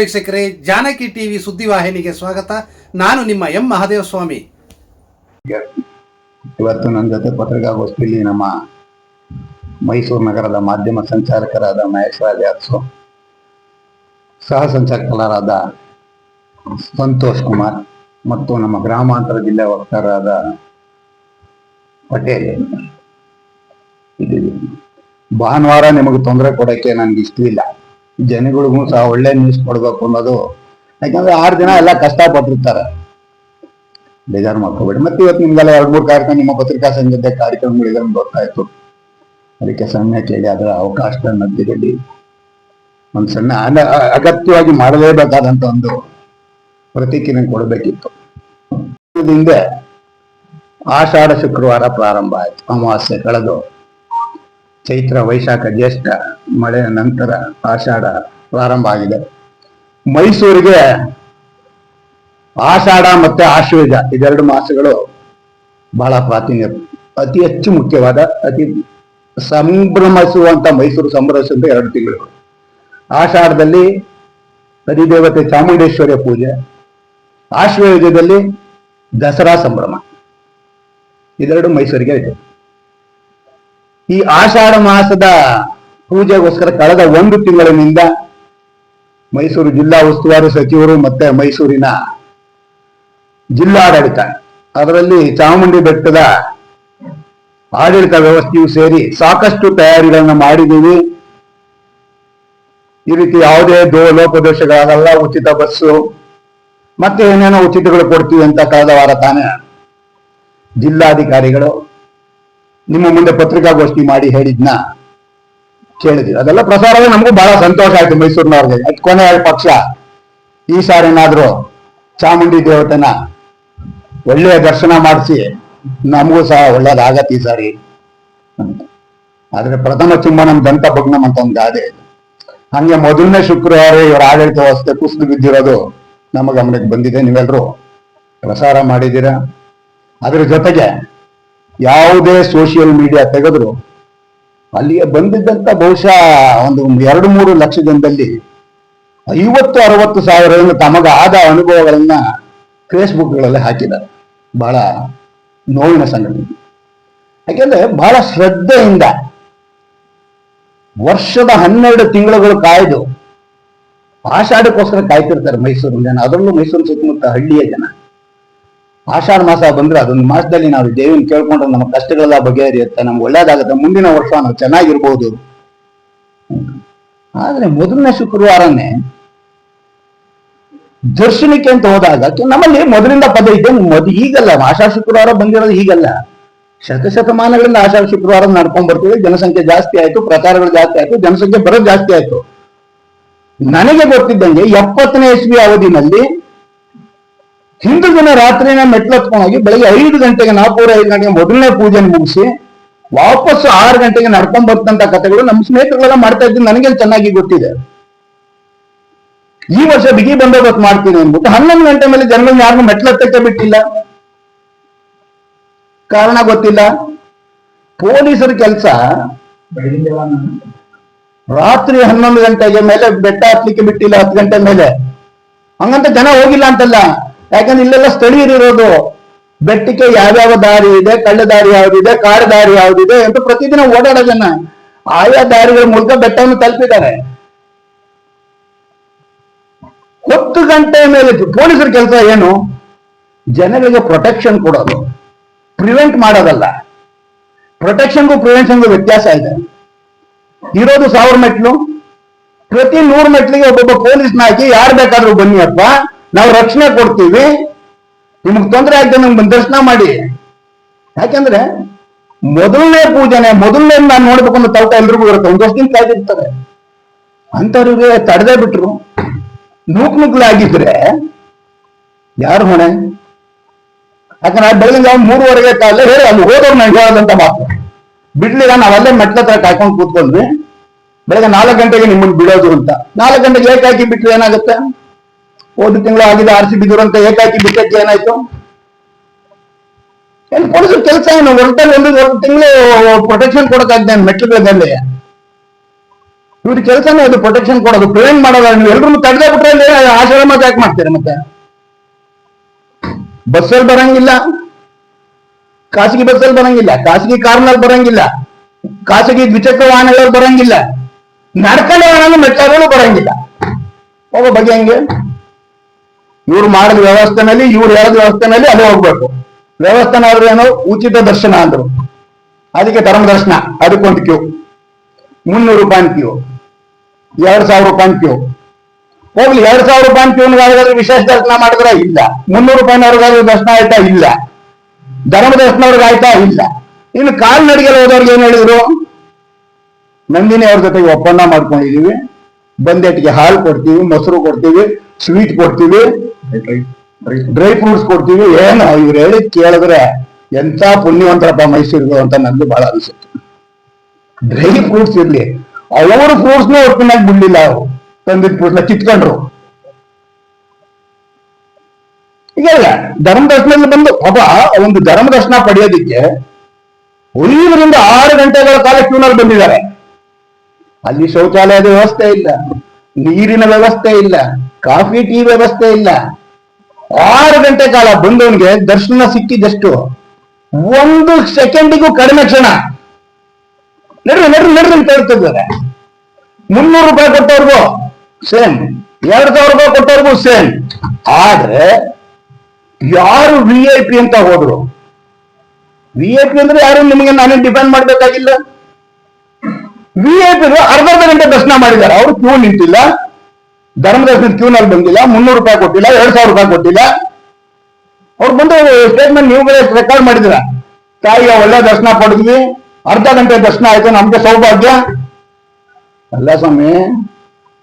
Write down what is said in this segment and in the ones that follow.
ವೀಕ್ಷಕರೇ, ಜಾನಕಿ ಟಿವಿ ಸುದ್ದಿವಾಹಿನಿಗೆ ಸ್ವಾಗತ. ನಾನು ನಿಮ್ಮ ಎಂ ಮಹಾದೇವ ಸ್ವಾಮಿ ಇವತ್ತು ನನ್ನ ಜೊತೆ ಪತ್ರಿಕಾಗೋಷ್ಠಿಯಲ್ಲಿ ನಮ್ಮ ಮೈಸೂರು ನಗರದ ಮಾಧ್ಯಮ ಸಂಚಾಲಕರಾದ ಮಹೇಶ್ ರಾಜ್ ಸಹ ಸಂಚಾಲಕರಾದ ಸಂತೋಷ್ ಕುಮಾರ್ ಮತ್ತು ನಮ್ಮ ಗ್ರಾಮಾಂತರ ಜಿಲ್ಲೆ ವಕ್ತಾರರಾದ ಪಟೇಲ್. ಭಾನುವಾರ ನಿಮಗೆ ತೊಂದರೆ ಕೊಡೋಕ್ಕೆ ನನಗೆ ಇಷ್ಟವಿಲ್ಲ ಜನಗಳಿಗೂ ಸಹ ಒಳ್ಳೆ ನ್ಯೂಸ್ ಕೊಡ್ಬೇಕು ಅನ್ನೋದು. ಯಾಕಂದ್ರೆ ಆರು ದಿನ ಎಲ್ಲ ಕಷ್ಟಪಟ್ಟಿರ್ತಾರೆ. ಬೇಜಾರು ಮಾಡ್ಕೋಬೇಡಿ. ಮತ್ತೆ ಇವತ್ತು ನಿಮ್ಗೆಲ್ಲ ಎರಡು ಮೂರು ಕಾರ್ಯಕ್ರಮ, ನಿಮ್ಮ ಪತ್ರಿಕಾ ಸಂಘದ ಕಾರ್ಯಕ್ರಮಗಳಿಗೆ ಅಂತ ಗೊತ್ತಾಯ್ತು ಅದಕ್ಕೆ ಸಣ್ಣ ಕೇಳಿ, ಅದರ ಅವಕಾಶದ ಮಧ್ಯದಲ್ಲಿ ಒಂದು ಸಣ್ಣ ಅಗತ್ಯವಾಗಿ ಮಾಡಲೇಬೇಕಾದಂತ ಒಂದು ಪ್ರತಿಕ್ರಿಯೆ ಕೊಡಬೇಕಿತ್ತು. ಹಿಂದೆ ಆಷಾಢ ಶುಕ್ರವಾರ ಪ್ರಾರಂಭ ಆಯ್ತು. ಅಮಾವಾಸ್ಯೆ ಕಳೆದು. ಚೈತ್ರ ವೈಶಾಖ ಜ್ಯೇಷ್ಠ ಮಳೆ ನಂತರ ಆಷಾಢ ಪ್ರಾರಂಭ ಆಗಿದೆ. ಮೈಸೂರಿಗೆ ಆಷಾಢ ಮತ್ತೆ ಆಶ್ವೇಜ ಇದೆರಡು ಮಾಸಗಳು ಬಹಳ ಪ್ರಾಚೀನ ಅತಿ ಹೆಚ್ಚು ಮುಖ್ಯವಾದ, ಅತಿ ಸಂಭ್ರಮಿಸುವಂತ ಮೈಸೂರು ಸಂಭ್ರಮಿಸುವಂತ ಎರಡು ತಿಂಗಳು. ಆಷಾಢದಲ್ಲಿ ಅಧಿದೇವತೆ ಚಾಮುಂಡೇಶ್ವರಿಯ ಪೂಜೆ ಆಶ್ವಯುಜದಲ್ಲಿ ದಸರಾ ಸಂಭ್ರಮ. ಇದೆರಡು ಮೈಸೂರಿಗೆ ಇದೆ. ಈ ಆಷಾಢ ಮಾಸದ ಪೂಜೆಗೋಸ್ಕರ ಕಳೆದ ಒಂದು ತಿಂಗಳಿನಿಂದ ಮೈಸೂರು ಜಿಲ್ಲಾ ಉಸ್ತುವಾರಿ ಸಚಿವರು ಮತ್ತೆ ಮೈಸೂರಿನ ಜಿಲ್ಲಾಡಳಿತ, ಅದರಲ್ಲಿ ಚಾಮುಂಡಿ ಬೆಟ್ಟದ ಆಡಳಿತ ವ್ಯವಸ್ಥೆಯು ಸೇರಿ ಸಾಕಷ್ಟು ತಯಾರಿಗಳನ್ನ ಮಾಡಿದ್ದೀವಿ. ಈ ರೀತಿ ಯಾವುದೇ ದೋ ಲೋಪದೋಷಗಳಾಗಲ್ಲ, ಉಚಿತ ಬಸ್ಸು, ಮತ್ತೆ ಏನೇನೋ ಉಚಿತಗಳು ಕೊಡ್ತೀವಿ ಅಂತ ಕಳೆದ ವಾರ ತಾನೇ ಜಿಲ್ಲಾಧಿಕಾರಿಗಳು ನಿಮ್ಮ ಮುಂದೆ ಪತ್ರಿಕಾಗೋಷ್ಠಿ ಮಾಡಿ ಹೇಳಿದ್ನ, ಕೇಳಿದ್ವಿ. ಅದೆಲ್ಲ ಪ್ರಸಾರವೇ ನಮಗೂ ಬಹಳ ಸಂತೋಷ ಆಯ್ತು ಮೈಸೂರಿನವ್ರಿಗೆ. ಅದ್ ಕೊನೆಯ ಪಕ್ಷ. ಈ ಸಾರಿ ಏನಾದ್ರು ಚಾಮುಂಡಿ ದೇವತೆನ ಒಳ್ಳೆಯ ದರ್ಶನ ಮಾಡಿಸಿ, ನಮಗೂ ಸಹ ಒಳ್ಳೇದಾಗತ್ತೆ ಈ ಸಾರಿ. ಆದ್ರೆ ಪ್ರಥಮ ಚುಂಬನಂ ದಂತ ಭಗ್ನಂ ಅಂತ ಒಂದು ಗಾದೆ. ಹಂಗೆ ಮೊದಲನೇ ಶುಕ್ರವಾರ ಇವರ ಆಡಳಿತ ವ್ಯವಸ್ಥೆ ಕುಸಿದು ಬಿದ್ದಿರೋದು ನಮ್ಮ ಗಮನಕ್ಕೆ ಬಂದಿದೆ. ನೀವೆಲ್ಲರೂ ಪ್ರಸಾರ ಮಾಡಿದ್ದೀರಾ? ಅದ್ರ ಜೊತೆಗೆ ಯಾವುದೇ ಸೋಷಿಯಲ್ ಮೀಡಿಯಾ ತೆಗೆದ್ರು ಅಲ್ಲಿಗೆ ಬಂದಿದ್ದಂತ ಬಹುಶಃ ಒಂದು ಎರಡು ಮೂರು ಲಕ್ಷ ಜನದಲ್ಲಿ ಐವತ್ತು, ಅರವತ್ತು ಸಾವಿರ ತಮಗಾದ ಅನುಭವಗಳನ್ನ ಫೇಸ್ಬುಕ್ಗಳಲ್ಲಿ ಹಾಕಿದ್ದಾರೆ. ಬಹಳ ನೋವಿನ ಸಂಗತಿ. ಯಾಕೆಂದ್ರೆ ಬಹಳ ಶ್ರದ್ಧೆಯಿಂದ ವರ್ಷದ ಹನ್ನೆರಡು ತಿಂಗಳುಗಳು ಕಾಯ್ದು ಆಷಾಢಕ್ಕೋಸ್ಕರ ಕಾಯ್ತಿರ್ತಾರೆ ಮೈಸೂರು ಜನ. ಅದರಲ್ಲೂ ಮೈಸೂರು ಸುತ್ತಮುತ್ತ ಹಳ್ಳಿಯ ಜನ. ಆಷಾಢ ಮಾಸ ಬಂದ್ರೆ ಅದೊಂದು ಮಾಸದಲ್ಲಿ ನಾವು ದೇವಿನ ಕೇಳ್ಕೊಂಡ್ರೆ ನಮ್ಮ ಕಷ್ಟಗಳೆಲ್ಲ ಬಗೆಹರಿಯುತ್ತೆ. ನಮ್ಗೆ ಒಳ್ಳೇದಾಗುತ್ತೆ. ಮುಂದಿನ ವರ್ಷ ನಾವು ಚೆನ್ನಾಗಿರ್ಬೋದು. ಆದ್ರೆ ಮೊದಲನೇ ಶುಕ್ರವಾರನೇ ದರ್ಶನಕ್ಕೆ ಅಂತ ಹೋದಾಗ ನಮ್ಮಲ್ಲಿ ಮೊದಲಿಂದ ಪದ ಇದೆ. ಮೊದ್ ಈಗಲ್ಲ, ಆಷಾಢ ಶುಕ್ರವಾರ ಬಂದಿರೋದು ಈಗಲ್ಲ. ಶತಶತಮಾನಗಳಿಂದ ಆಷಾಢ ಶುಕ್ರವಾರ ನಡ್ಕೊಂಡ್ ಬರ್ತೀವಿ ಜನಸಂಖ್ಯೆ ಜಾಸ್ತಿ ಆಯ್ತು, ಪ್ರಚಾರಗಳು ಜಾಸ್ತಿ ಆಯ್ತು, ಜನಸಂಖ್ಯೆ ಬರೋದು ಜಾಸ್ತಿ ಆಯ್ತು. ನನಗೆ ಗೊತ್ತಿದ್ದಂಗೆ ಎಪ್ಪತ್ತನೇ ಇಸ್ವಿ ಅವಧಿನಲ್ಲಿ ಹಿಂದೂ ದಿನ ರಾತ್ರಿನ ಮೆಟ್ಲು ಹತ್ಕೊಂಡೋಗಿ ಬೆಳಗ್ಗೆ ಐದು ಗಂಟೆಗೆ, ನಾಲ್ಕೂವರೆ, ಐದು ಗಂಟೆಗೆ ಮೊದಲನೇ ಪೂಜೆ ಮುಗಿಸಿ ವಾಪಸ್ ಆರು ಗಂಟೆಗೆ ನಡ್ಕೊಂಡ್ ಬರ್ತಂತ ಕಥೆಗಳು ನಮ್ಮ ಸ್ನೇಹಿತರುಗಳೆಲ್ಲ ಮಾಡ್ತಾ ಇದ್ದು ನನಗೆ ಚೆನ್ನಾಗಿ ಗೊತ್ತಿದೆ. ಈ ವರ್ಷ ಬಿಗಿ ಬಂದೋಬಸ್ತ್ ಮಾಡ್ತೀನಿ ಅಂದ್ಬಿಟ್ಟು ಹನ್ನೊಂದು ಗಂಟೆ ಮೇಲೆ ಜನರನ್ನು ಯಾರನ್ನು ಮೆಟ್ಲತ್ತಕ್ಕೆ ಬಿಟ್ಟಿಲ್ಲ. ಕಾರಣ ಗೊತ್ತಿಲ್ಲ. ಪೊಲೀಸರ ಕೆಲಸ ರಾತ್ರಿ ಹನ್ನೊಂದು ಗಂಟೆಗೆ ಮೇಲೆ ಬೆಟ್ಟ ಹತ್ಲಿಕ್ಕೆ ಬಿಟ್ಟಿಲ್ಲ, ಹತ್ತು ಗಂಟೆ ಮೇಲೆ. ಹಂಗಂತ ಜನ ಹೋಗಿಲ್ಲ ಅಂತಲ್ಲ. ಯಾಕಂದ್ರೆ ಇಲ್ಲೆಲ್ಲ ಸ್ಥಳೀಯರಿರೋದು ಬೆಟ್ಟಕ್ಕೆ ಯಾವ್ಯಾವ ದಾರಿ ಇದೆ, ಕಳ್ಳ ದಾರಿ ಯಾವ್ದಿದೆ ಕಾಡು ದಾರಿ ಯಾವ್ದಿದೆ ಅಂತ ಪ್ರತಿದಿನ ಓಡಾಡೋ ಜನ. ಆಯಾ ದಾರಿಗಳ ಮೂಲಕ ಬೆಟ್ಟವನ್ನು ತಲುಪಿದ್ದಾರೆ. ಹತ್ತು ಗಂಟೆ ಮೇಲೆ ಪೊಲೀಸರ ಕೆಲಸ ಏನು? ಜನರಿಗೆ ಪ್ರೊಟೆಕ್ಷನ್ ಕೊಡೋದು. ಪ್ರಿವೆಂಟ್ ಮಾಡೋದಲ್ಲ. ಪ್ರೊಟೆಕ್ಷನ್ಗೂ ಪ್ರಿವೆನ್ಷನ್ಗೂ ವ್ಯತ್ಯಾಸ ಇದೆ. ಇರೋದು ಸಾವಿರ ಮೆಟ್ಲು. ಪ್ರತಿ ನೂರು ಮೆಟ್ಲಿಗೆ ಒಬ್ಬೊಬ್ಬ ಪೊಲೀಸ್ನ ಹಾಕಿ ಯಾರು ಬೇಕಾದ್ರೂ ಬನ್ನಿ ಅಪ್ಪ. ನಾವು ರಕ್ಷಣೆ ಕೊಡ್ತೀವಿ. ನಿಮ್ಗೆ ತೊಂದರೆ ಆಗದೆ ನಮ್ಗೆ ದರ್ಶನ ಮಾಡಿ. ಯಾಕಂದ್ರೆ ಮೊದಲನೇ ಪೂಜೆನೆ, ಮೊದಲನೇ ನಾನು ನೋಡ್ಬೇಕು ಅನ್ನೋ ತವಕ ಎಲ್ರಿಗೂ ಇರುತ್ತೆ. ಒಂದು ವರ್ಷದಿಂದ ಕಾಯ್ದಿರ್ತಾರೆ. ಅಂತವ್ರಿಗೆ ತಡೆದೇ ಬಿಟ್ರು. ನೂಕ್ ನುಗ್ಲಾಗಿದ್ರೆ ಯಾರು ಹೊಣೆ ಯಾಕಂದ್ರೆ ಬೆಳಗಿನ ಜಾವ ಮೂರುವರೆಗೆ ಕಾಲ ಹೇಳಿ ಅಲ್ಲಿ ಹೋದವ್ರು ನಂಗೆ ಹೇಳೋದಂತ ಮಾತು. ಬಿಡ್ಲಿಲ್ಲ, ನಾವ್ ಅಲ್ಲೇ ಮೆಟ್ಲ ತರ ಕಾಯ್ಕೊಂಡು ಕೂತ್ಕೊಂಡ್ವಿ. ಬೆಳಗ್ಗೆ ನಾಲ್ಕು ಗಂಟೆಗೆ ನಿಮ್ಮನ್ನು ಬಿಡೋದು ಅಂತ. ನಾಲ್ಕು ಗಂಟೆಗೆ ಲೇಟ್ ಹಾಕಿ ಬಿಟ್ಟರೆ ಏನಾಗುತ್ತೆ? ಹೋದ ತಿಂಗಳು ಆಗಿದೆ ಆರ್ ಸಿ ಬಿ ಅಂತ ಏಕಾಕಿ ಬಿಟ್ಟಕ್ಕೆ ಏನಾಯ್ತು? ಏನ್ ಪೊಲೀಸರ ಕೆಲಸ ಏನು? ಹೊರಟಲ್ಲಿ ಒಂದು ಒಂದು ತಿಂಗಳು ಪ್ರೊಟೆಕ್ಷನ್ ಕೊಡಕ್ಕಾಗ್ದೆ ಮೆಟ್ಲುಗಳಲ್ಲಿ ಇವ್ರ ಕೆಲಸನೇ ಅದು ಪ್ರೊಟೆಕ್ಷನ್ ಕೊಡೋದು ಪ್ರಿವೆಂಟ್ ಮಾಡೋದು ನೀವು ಎಲ್ರು ತಡೆದೇ ಬಿಟ್ರೆ ಆಶ್ರಮ ಯಾಕೆ ಮಾಡ್ತೀರಾ ಮತ್ತೆ? ಬಸ್ಸಲ್ಲಿ ಬರಂಗಿಲ್ಲ. ಖಾಸಗಿ ಬಸ್ಸಲ್ಲಿ ಬರಂಗಿಲ್ಲ. ಖಾಸಗಿ ಕಾರ್ನಲ್ಲಿ ಬರಂಗಿಲ್ಲ. ಖಾಸಗಿ ದ್ವಿಚಕ್ರ ವಾಹನಗಳಲ್ಲಿ ಬರಂಗಿಲ್ಲ. ನಡ್ಕೊಂಡು ವಾಹನ ಬರಂಗಿಲ್ಲ. ಹೋಗೋ ಬಗ್ಗೆ ಹೆಂಗೆ? ಇವ್ರು ಮಾಡಿದ ವ್ಯವಸ್ಥೆನಲ್ಲಿ, ಇವ್ರು ಹೇಳಿದ ವ್ಯವಸ್ಥೆನಲ್ಲಿ ಅಲ್ಲೇ ಹೋಗ್ಬೇಕು. ವ್ಯವಸ್ಥೆನ ಆದ್ರೆ ಏನೋ? ಉಚಿತ ದರ್ಶನ ಅಂದ್ರು. ಅದಕ್ಕೆ ಧರ್ಮ ದರ್ಶನ ಅದಕ್ಕೊಂದು ಕ್ಯೂ ಮುನ್ನೂರು ರೂಪಾಯಿ ಕ್ಯೂ ಎರಡ್ ಸಾವಿರ ರೂಪಾಯಿ ಕ್ಯೂ ಹೋಗ್ಲಿ, ಎರಡ್ ಸಾವಿರ ರೂಪಾಯಿ ಕ್ಯೂನ್ಗಾದ್ರೆ ವಿಶೇಷ ದರ್ಶನ ಮಾಡಿದ್ರೆ ಇಲ್ಲ. ಮುನ್ನೂರು ರೂಪಾಯಿನವ್ರಿಗಾದ್ರೂ ದರ್ಶನ ಆಯ್ತಾ? ಇಲ್ಲ. ಧರ್ಮ ದರ್ಶನವ್ರಿಗೆ ಆಯ್ತಾ? ಇಲ್ಲ. ಇನ್ನು ಕಾಲ್ನಡಿಗೆಲ್ಲ ಹೋದವ್ರಿಗೆ ಏನ್ ಹೇಳಿದ್ರು? ನಂದಿನಿ ಅವ್ರ ಜೊತೆಗೆ ಒಪ್ಪಂದ ಮಾಡ್ಕೊಂಡಿದೀವಿ. ಬಂದೆಟ್ಟಿಗೆ ಹಾಲು ಕೊಡ್ತೀವಿ, ಮೊಸರು ಕೊಡ್ತೀವಿ ಸ್ವೀಟ್ ಕೊಡ್ತೀವಿ. ಡ್ರೈ ಫ್ರೂಟ್ಸ್ ಕೊಡ್ತೀವಿ. ಏನು ಇವ್ರು ಹೇಳಿ ಕೇಳಿದ್ರೆ ಎಂತ ಪುಣ್ಯವಂತರಪ್ಪ ಮೈಸೂರಿಗೆ ಅಂತ ನಂದು ಬಹಳ ಅನಿಸುತ್ತೆ. ಡ್ರೈ ಫ್ರೂಟ್ಸ್ ಇರ್ಲಿ. ಅವ್ರ ಫ್ರೂಟ್ಸ್ನೂ ಒಟ್ಟಿನಾಗಿ ಬಿಡ್ಲಿಲ್ಲ ಅವರು. ತಂದಿದ್ ಫ್ರೂಟ್ಸ್ನ ಕಿತ್ಕೊಂಡ್ರು. ಈಗ ಇಲ್ಲ. ಧರ್ಮ ದರ್ಶನದಲ್ಲಿ ಬಂದು ಪಾಪ ಒಂದು ಧರ್ಮ ದರ್ಶನ ಪಡೆಯೋದಿಕ್ಕೆ ಐದರಿಂದ ಆರು ಗಂಟೆಗಳ ಕಾಲ ಕ್ಯೂನಲ್ಲಿ ಬಂದಿದ್ದಾರೆ. ಅಲ್ಲಿ ಶೌಚಾಲಯದ ವ್ಯವಸ್ಥೆ ಇಲ್ಲ. ನೀರಿನ ವ್ಯವಸ್ಥೆ ಇಲ್ಲ. ಕಾಫಿ, ಟೀ ವ್ಯವಸ್ಥೆ ಇಲ್ಲ. ಆರು ಗಂಟೆ ಕಾಲ ಬಂದವನಿಗೆ ದರ್ಶನ ಸಿಕ್ಕಿದಷ್ಟು ಒಂದು ಸೆಕೆಂಡಿಗೂ ಕಡಿಮೆ ಕ್ಷಣ. ನಡ್ರಿ ನಡ್ರಿ ಅಂತ ಹೇಳ್ತಿದ್ದಾರೆ ಮುನ್ನೂರು ರೂಪಾಯಿ ಕೊಟ್ಟವ್ರಿಗೂ ಸೇಮ್. ಎರಡ್ ಸಾವಿರ ರೂಪಾಯಿ ಕೊಟ್ಟವ್ರಿಗೂ ಸೇಮ್. ಆದ್ರೆ ಯಾರು ವಿ ಐ ಪಿ ಅಂತ ಹೋದ್ರು? ವಿ ಐ ಪಿ ಅಂದ್ರೆ ಯಾರು? ನಿಮಗೆ ನಾನೇ ಡಿಪೆಂಡ್ ಮಾಡ್ಬೇಕಾಗಿಲ್ಲ. ವಿ ಐ ಪಿ ಅರ್ಧ ಅರ್ಧ ಗಂಟೆ ದರ್ಶನ ಮಾಡಿದ್ದಾರೆ. ಅವರು ಕ್ಯೂ ನಿಂತಿಲ್ಲ. ಧರ್ಮ ದರ್ಶನ ಕ್ಯೂನಲ್ಲಿ ಬಂದಿಲ್ಲ, ಮುನ್ನೂರು ರೂಪಾಯಿ ಕೊಟ್ಟಿಲ್ಲ, ಎರಡ್ ಸಾವಿರ ರೂಪಾಯಿ ಕೊಟ್ಟಿಲ್ಲ. ಅವ್ರು ಬಂದು ಸ್ಟೇಟ್ಮೆಂಟ್ ನೀವು ರೆಕಾರ್ಡ್ ಮಾಡಿದಿರ ತಾಯಿಯ ಒಳ್ಳೆ ದರ್ಶನ ಪಡೆದ್ವಿ, ಅರ್ಧ ಗಂಟೆ ದರ್ಶನ ಆಯ್ತು, ನಮ್ಗೆ ಸೌಭಾಗ್ಯ. ಅಲ್ಲ ಸ್ವಾಮಿ,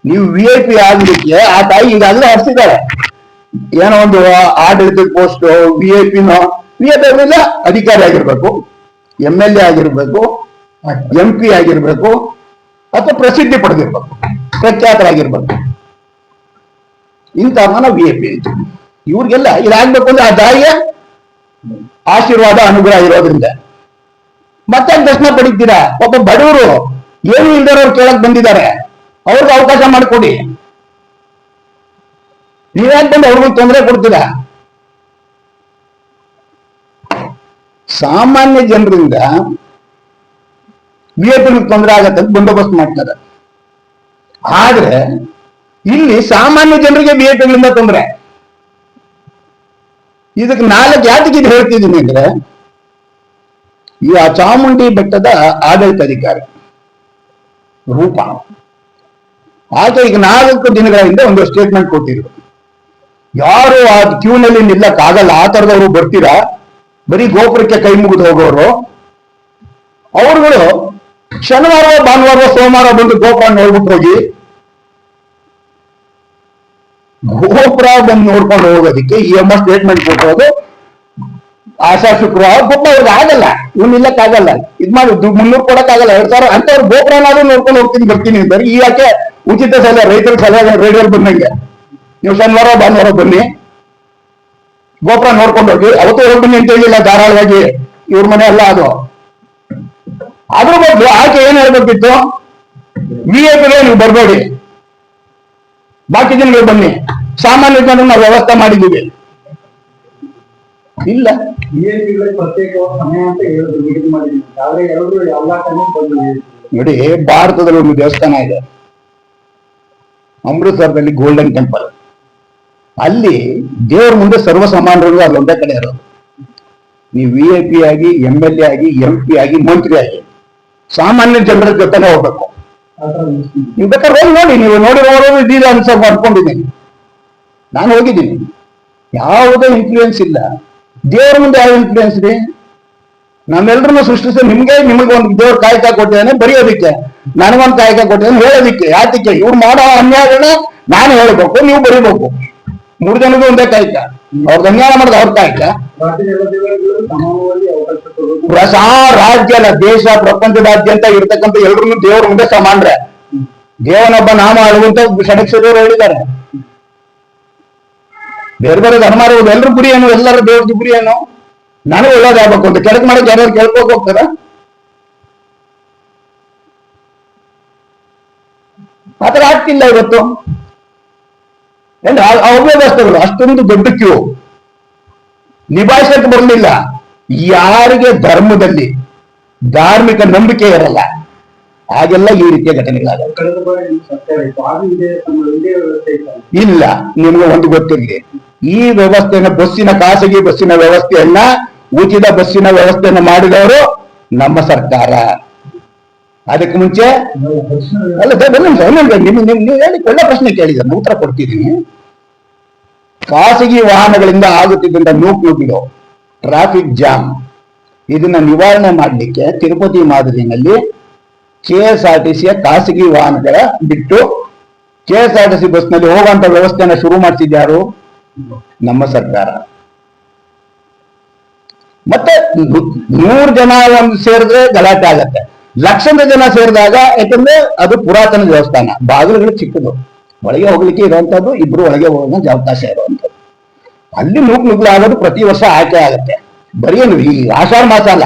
ನೀವು ವಿ ಐ ಪಿ ಆಗ್ಲಿಕ್ಕೆ ಆ ತಾಯಿ ಈಗಾಗಲೇ ಹರಿಸಿದ್ದಾರೆ. ಏನೋ ಒಂದು ಆಡಳಿತ ಪೋಸ್ಟ್ ವಿ ಐ ಪಿನೋ ವಿ ಐ ಪಿ ಇಲ್ಲ, ಅಧಿಕಾರಿ ಆಗಿರ್ಬೇಕು ಎಂ ಎಲ್ ಎ ಆಗಿರ್ಬೇಕು ಎಂ ಪಿ ಆಗಿರ್ಬೇಕು, ಅಥವಾ ಪ್ರಸಿದ್ಧಿ ಪಡೆದಿರ್ಬೇಕು, ಪ್ರಖ್ಯಾತರಾಗಿರ್ಬೇಕು. ಇಂಥವ್ರನ್ನ ವಿ ಎ ಪಿ ಅಂತ. ಇವ್ರಿಗೆಲ್ಲ ಇದಾಗ್ಬೇಕು ಅಂದ್ರೆ ಆ ತಾಯಿಯ ಆಶೀರ್ವಾದ, ಅನುಗ್ರಹ ಇರೋದ್ರಿಂದ. ಮತ್ತೆ ದರ್ಶನ ಪಡಿತೀರಾ? ಒಬ್ಬ ಬಡವರು ಏನು ಇಲ್ದಿರೋರು ಕೇಳಕ್ ಬಂದಿದ್ದಾರೆ. ಅವ್ರಿಗೆ ಅವಕಾಶ ಮಾಡಿಕೊಡಿ. ನೀವ್ಯಾಕೆ ಬಂದು ಅವ್ರಿಗೂ ತೊಂದರೆ ಕೊಡ್ತೀರಾ? ಸಾಮಾನ್ಯ ಜನರಿಂದ ವಿ ಪಿ ತೊಂದರೆ ಅಂತ ಬಂದೋಬಸ್ತ್ ಮಾಡ್ತಾರೆ. ಆದ್ರೆ ಇಲ್ಲಿ ಸಾಮಾನ್ಯ ಜನರಿಗೆ ಬಿ ಐ ಪಿಗಳಿಂದ ತೊಂದರೆ. ಇದಕ್ಕೆ ನಾಲ್ಕು ಜಾತಿಗೆ ಇದು ಹೇಳ್ತಿದ್ದೀನಿ ಅಂದ್ರೆ, ಈ ಆ ಚಾಮುಂಡಿ ಬೆಟ್ಟದ ಆಡಳಿತಾಧಿಕಾರಿ, ರೂಪ. ಆಕೆ ಈಗ ನಾಲ್ಕು ದಿನಗಳ ಹಿಂದೆ ಒಂದು ಸ್ಟೇಟ್ಮೆಂಟ್ ಕೊಟ್ಟಿದ್ರು. ಯಾರು ಆ ಕ್ಯೂನಲ್ಲಿ ನಿಲ್ಲಕ್ಕಾಗಲ್ಲ ಆ ತರದವರು ಬರ್ತೀರಾ? ಬರೀ ಗೋಪುರಕ್ಕೆ ಕೈ ಮುಗಿದು ಹೋಗೋರು. ಅವರುಗಳು ಶನಿವಾರ, ಭಾನುವಾರ, ಸೋಮವಾರ ಬಂದು ಗೋಪುರ ನೋಡ್ಬಿಟ್ಟು ಹೋಗಿ ಗೋಪುರ ಬಂದು ನೋಡ್ಕೊಂಡು ಹೋಗೋದಕ್ಕೆ ಈ ಅಮ್ಮ ಸ್ಟೇಟ್ಮೆಂಟ್ ಕೊಟ್ಟೋದು ಆಶಾ ಶುಕ್ರವಾರ ಗೊಬ್ಬ ಅವ್ರಿಗೆ ಆಗಲ್ಲ. ಇವ್ನು ಆಗಲ್ಲ ಇದ್ ಮಾಡಿ ಮುನ್ನೂರು ಕೊಡಕ್ಕಾಗಲ್ಲ. ಎರಡ್ ಸಾವಿರ ಅಂತವ್ರು ಗೋಪುರನಾದ್ರೂ ನೋಡ್ಕೊಂಡು ಹೋಗ್ತೀನಿ, ಬರ್ತೀನಿ ಅಂತಾರೆ ಈ ಯಾಕೆ ಉಚಿತ ಸಲಹೆ ರೈತರ ಸಲಹೆ ರೇಡಿಯೋಲ್ ಬಂದಂಗೆ. ನೀವು ಶನಿವಾರ, ಭಾನುವಾರ ಬನ್ನಿ. ಗೋಪುರ ನೋಡ್ಕೊಂಡು ಹೋಗಿ. ಅವತ್ತು ಹೋಗಿ ಬನ್ನಿ ಅಂತ ಹೇಳಿಲ್ಲ ಧಾರಾಳವಾಗಿ. ಇವ್ರ ಮನೆ ಅಲ್ಲ ಅದು. ಅದ್ರ ಬಗ್ಗೆ ಆಕೆ ಏನ್ ಹೇಳ್ಬೇಕಿತ್ತು? ವಿ ಎ ನೀವು ಬರ್ಬೇಡಿ. ಬಾಕಿ ಜನಗಳು ಬನ್ನಿ. ಸಾಮಾನ್ಯ ಜನರು ನಾವು ವ್ಯವಸ್ಥೆ ಮಾಡಿದ್ದೀವಿ. ಇಲ್ಲ. ನೋಡಿ ಭಾರತದಲ್ಲಿ ಒಂದು ದೇವಸ್ಥಾನ ಇದೆ. ಅಮೃತಸರದಲ್ಲಿ ಗೋಲ್ಡನ್ ಟೆಂಪಲ್ ಅಲ್ಲಿ ದೇವ್ರ ಮುಂದೆ ಸರ್ವ ಸಮಾನರು ಅಲ್ಲಿ ಒಂದೇ ಕಡೆ ಇರೋದು. ನೀವು ವಿ ಐ ಪಿ ಆಗಿ ಎಂ ಎಲ್ ಎ ಆಗಿ ಎಂ ಪಿ ಆಗಿ ಮಂತ್ರಿ ಆಗಿ ಸಾಮಾನ್ಯ ಜನರ ಜೊತೆನೆ ಹೋಗ್ಬೇಕು. ನೀವು ಬೇಕಾದ್ರೆ ಹೋಗಿ ನೋಡಿ ನೀವು ನೋಡಿರೋರು ಇದೀಗ ಅನ್ಸರ್ ಅನ್ಕೊಂಡಿದ್ದೀನಿ ನಾನು ಹೋಗಿದ್ದೀನಿ. ಯಾವುದೇ ಇನ್ಫ್ಲೂಯೆನ್ಸ್ ಇಲ್ಲ. ದೇವ್ರ ಮುಂದೆ ಯಾವ ಇನ್ಫ್ಲೂಯೆನ್ಸ್ ರೀ ನಮ್ಮೆಲ್ಲರನ್ನು ಸೃಷ್ಟಿಸಿ ನಿಮ್ಗೆ ನಿಮಗೆ ಒಂದು ದೇವ್ರ ಕಾಯಕ ಕೊಟ್ಟಿದ್ದಾನೆ ಬರೆಯೋದಿಕ್ಕೆ. ನನಗೊಂದು ಕಾಯಕ ಕೊಟ್ಟಿದ್ದಾನೆ ಹೇಳೋದಿಕ್ಕೆ. ಯಾತಕ್ಕೆ? ಇವ್ರು ಮಾಡೋ ಅನ್ಯಾಯನ ನಾನು ಹೇಳ್ಬೇಕು, ನೀವು ಬರೀಬೇಕು. ಮೂರು ಜನದ ಒಂದೇ ಕಾಯಕ. ಅವ್ರದ್ದು ಅನ್ಯಾಯ ಮಾಡೋದು ಅವ್ರ ಕಾಯಕ. ಪ್ರಸಾ ರಾಜ್ಯ ಅಲ್ಲ ದೇಶ ಪ್ರಪಂಚದಾದ್ಯಂತ ಇರ್ತಕ್ಕಂಥ ಎಲ್ರು ದೇವ್ರ ಮುಂದೆ ಸಮಾನ್ರೆ. ದೇವನೊಬ್ಬ ನಾಮ ಅಳುವಂತ ಷಡಕ್ಷರರು ಹೇಳಿದ್ದಾರೆ. ಬೇರೆ ಬೇರೆ ಧನ ಮಾಡುವುದು ಎಲ್ಲರ ಗುರಿ ಏನು ಎಲ್ಲರ ದೇವ್ರದ್ದು ಗುರಿ ಏನು ನನಗೆ ಒಳ್ಳೇದಾಗಬೇಕು ಅಂತ. ಕೆಳಕ್ ಮಾಡಿ ಯಾರು ಕೇಳ್ಕೋಕ್ ಹೋಗ್ತಾರ? ಆತರ ಆಗ್ತಿಲ್ಲ ಇವತ್ತು. ಅವ್ಯವಸ್ಥೆಗಳು ಅಷ್ಟೊಂದು ದೊಡ್ಡ ಕ್ಯೂ. ನಿಭಾಯಿಸಕ್ಕೆ ಬರಲಿಲ್ಲ. ಯಾರಿಗೆ ಧರ್ಮದಲ್ಲಿ ಧಾರ್ಮಿಕ ನಂಬಿಕೆ ಇರಲ್ಲ ಹಾಗೆಲ್ಲ ಈ ರೀತಿಯ ಘಟನೆಗಳಾದ ಇಲ್ಲ ನಿಮ್ಗೆ ಒಂದು ಗೊತ್ತಿರಲಿ ಈ ವ್ಯವಸ್ಥೆನ ಬಸ್ಸಿನ ಖಾಸಗಿ ಬಸ್ಸಿನ ವ್ಯವಸ್ಥೆಯನ್ನ, ಉಚಿತ ಬಸ್ಸಿನ ವ್ಯವಸ್ಥೆಯನ್ನು ಮಾಡಿದವರು ನಮ್ಮ ಸರ್ಕಾರ. ಅದಕ್ಕೆ ಮುಂಚೆ, ಅಲ್ಲ ಒಳ್ಳೆ ಪ್ರಶ್ನೆ ಕೇಳಿದ್ರೆ ನಾನು ಉತ್ತರ ಕೊಡ್ತಿದ್ದೀನಿ. ಖಾಸಗಿ ವಾಹನಗಳಿಂದ ಆಗುತ್ತಿದ್ದಂತ ನೂಕ್ ನುಗ್ಗಿಲು ಟ್ರಾಫಿಕ್ ಜಾಮ್ ಇದನ್ನ ನಿವಾರಣೆ ಮಾಡಲಿಕ್ಕೆ ತಿರುಪತಿ ಮಾದರಿನಲ್ಲಿ ಕೆ ಎಸ್ ಆರ್ ಟಿ ಸಿಯ ಖಾಸಗಿ ವಾಹನಗಳ ಬಿಟ್ಟು K S R T C ಬಸ್ನಲ್ಲಿ ಹೋಗುವಂತ ವ್ಯವಸ್ಥೆಯನ್ನ ಶುರು ಮಾಡ್ತಿದ್ಯಾರು ನಮ್ಮ ಸರ್ಕಾರ. ಮತ್ತೆ ನೂರ್ ಜನ ಒಂದು ಸೇರಿದ್ರೆ ಗಲಾಟೆ ಆಗತ್ತೆ. ಲಕ್ಷಾಂತರ ಜನ ಸೇರಿದಾಗ ಯಾಕಂದ್ರೆ ಅದು ಪುರಾತನ ದೇವಸ್ಥಾನ. ಬಾಗಿಲುಗಳು ಚಿಕ್ಕದು. ಒಳಗೆ ಹೋಗ್ಲಿಕ್ಕೆ ಇರುವಂತದ್ದು ಇಬ್ರು ಒಳಗೆ ಹೋಗೋಣ ಅವಕಾಶ ಇರುವಂತದ್ದು. ಅಲ್ಲಿ ನೂಕ್ ನುಗ್ಲು ಆಗೋದು ಪ್ರತಿ ವರ್ಷ ಆಯ್ಕೆ ಆಗತ್ತೆ. ಬರೀ ಈ ಆಷಾಢ ಮಾಸ ಅಲ್ಲ.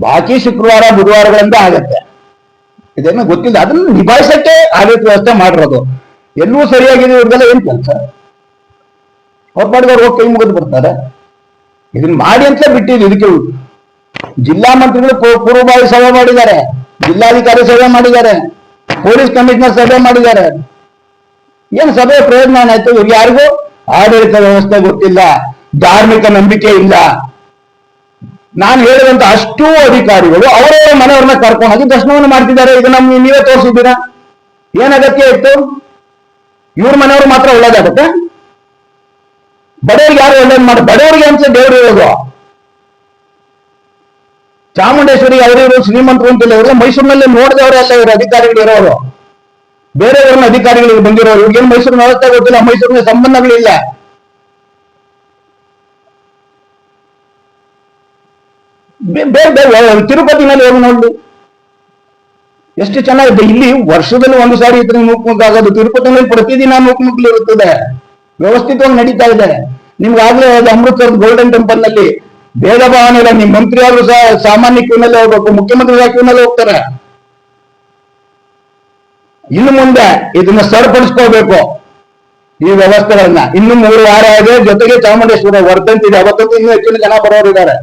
ಬಾಕಿ ಶುಕ್ರವಾರ ಬುಧವಾರಗಳಿಂದ ಆಗತ್ತೆ. ಇದನ್ನ ಗೊತ್ತಿಲ್ಲ. ಅದನ್ನ ನಿಭಾಯಿಸಕ್ಕೆ ಆಡಳಿತ ವ್ಯವಸ್ಥೆ ಮಾಡಿರೋದು. ಎಲ್ಲೂ ಸರಿಯಾಗಿದೆ ಇವ್ರದೆಲ್ಲ ಏನ್ ಕೆಲಸ? ಅವ್ರ ಹೋಗಿ ಕೈ ಮುಗಿದು ಬರ್ತಾರೆ ಇದನ್ನ ಮಾಡಿ ಅಂತ ಬಿಟ್ಟಿದ್ದು. ಇದಕ್ಕೆ ಜಿಲ್ಲಾ ಮಂತ್ರಿಗಳು ಪೂರ್ವಭಾವಿ ಸಭೆ ಮಾಡಿದ್ದಾರೆ. ಜಿಲ್ಲಾಧಿಕಾರಿ ಸಭೆ ಮಾಡಿದ್ದಾರೆ. ಪೊಲೀಸ್ ಕಮಿಷನರ್ ಸಭೆ ಮಾಡಿದ್ದಾರೆ. ಏನು ಸಭೆ ಪ್ರಯೋಜನ ಆಯ್ತು ಇವ್ರಿಗೆ ಯಾರಿಗೂ ಆಡಳಿತ ವ್ಯವಸ್ಥೆ ಗೊತ್ತಿಲ್ಲ. ಧಾರ್ಮಿಕ ನಂಬಿಕೆ ಇಲ್ಲ. ನಾನು ಹೇಳಿದಂತ ಅಷ್ಟೂ ಅಧಿಕಾರಿಗಳು ಅವರೇ ಮನೆಯವ್ರನ್ನ ಕರ್ಕೊಂಡು ಹೋಗಿ ದರ್ಶನವನ್ನು ಮಾಡ್ತಿದ್ದಾರೆ. ಈಗ ನಮ್ಗೆ ನೀವೇ ತೋರಿಸಿದ್ದೀರಾ? ಏನ್ ಅಗತ್ಯ ಇತ್ತು? ಇವ್ರ ಮನೆಯವರು ಮಾತ್ರ ಒಳ್ಳೇದಾಗತ್ತೆ? ಬಡವರಿಗೆ ಯಾರು ಒಳ್ಳೇದು ಮಾಡ, ಬಡವರಿಗೆ ಅಂತ ದೇವರು ಇರೋದು ಚಾಮುಂಡೇಶ್ವರಿ ಅವರಿವರು ಶ್ರೀಮಂತರು ಅಂತಿಲ್ಲ ಇವರು ಮೈಸೂರಿನಲ್ಲಿ ನೋಡಿದವರೇ ಅಲ್ಲ ಇವರು ಅಧಿಕಾರಿಗಳು ಇರೋರು. ಬೇರೆಯವ್ರನ್ನ ಅಧಿಕಾರಿಗಳಿಗೆ ಬಂದಿರೋರು. ಇವ್ರಿಗೇನು ಮೈಸೂರಿನ ವ್ಯವಸ್ಥೆ ಗೊತ್ತಿಲ್ಲ, ಮೈಸೂರಿನ ಸಂಬಂಧಗಳಿಲ್ಲ. ಬೇರೆ ಬೇರೆ ತಿರುಪತಿನಲ್ಲಿ ಹೋಗಿ ನೋಡಿ ಎಷ್ಟು ಚೆನ್ನಾಗಿದೆ. ಇಲ್ಲಿ ವರ್ಷದಲ್ಲಿ ಒಂದು ಸಾರಿ ಇದ್ರೆ ನೂಕ್ಮುಕ್ ಆಗೋದು. ತಿರುಪತಿನಲ್ಲಿ ಪ್ರತಿದಿನ ನೂಕ್ಮುಕ್ಲು ಇರುತ್ತದೆ. ವ್ಯವಸ್ಥಿತವಾಗಿ ನಡೀತಾ ಇದೆ. ನಿಮ್ಗೆ ಆಗ್ಲೇ ಅದು ಅಮೃತಸರದ ಗೋಲ್ಡನ್ ಟೆಂಪಲ್ನಲ್ಲಿ ಭೇದ ಭಾವನೆ ಇಲ್ಲ ನಿಮ್ ಮಂತ್ರಿ ಅವರು ಸಹ ಸಾಮಾನ್ಯ ಕ್ಯೂನಲ್ಲಿ ಹೋಗ್ಬೇಕು, ಮುಖ್ಯಮಂತ್ರಿ ಕ್ಯೂನಲ್ಲಿ ಹೋಗ್ತಾರೆ. ಇನ್ನು ಮುಂದೆ ಇದನ್ನ ಸರಿಪಡಿಸ್ಕೋಬೇಕು ಈ ವ್ಯವಸ್ಥೆಗಳನ್ನ. ಇನ್ನು ಮೂರು ವಾರ ಇದೆ, ಜೊತೆಗೆ ಚಾಮುಂಡೇಶ್ವರ ವರ್ಧಂತಿದೆ ಅವತ್ತಂತೂ ಇನ್ನೂ ಹೆಚ್ಚಿನ ಜನ ಬರೋರು ಇದ್ದಾರೆ.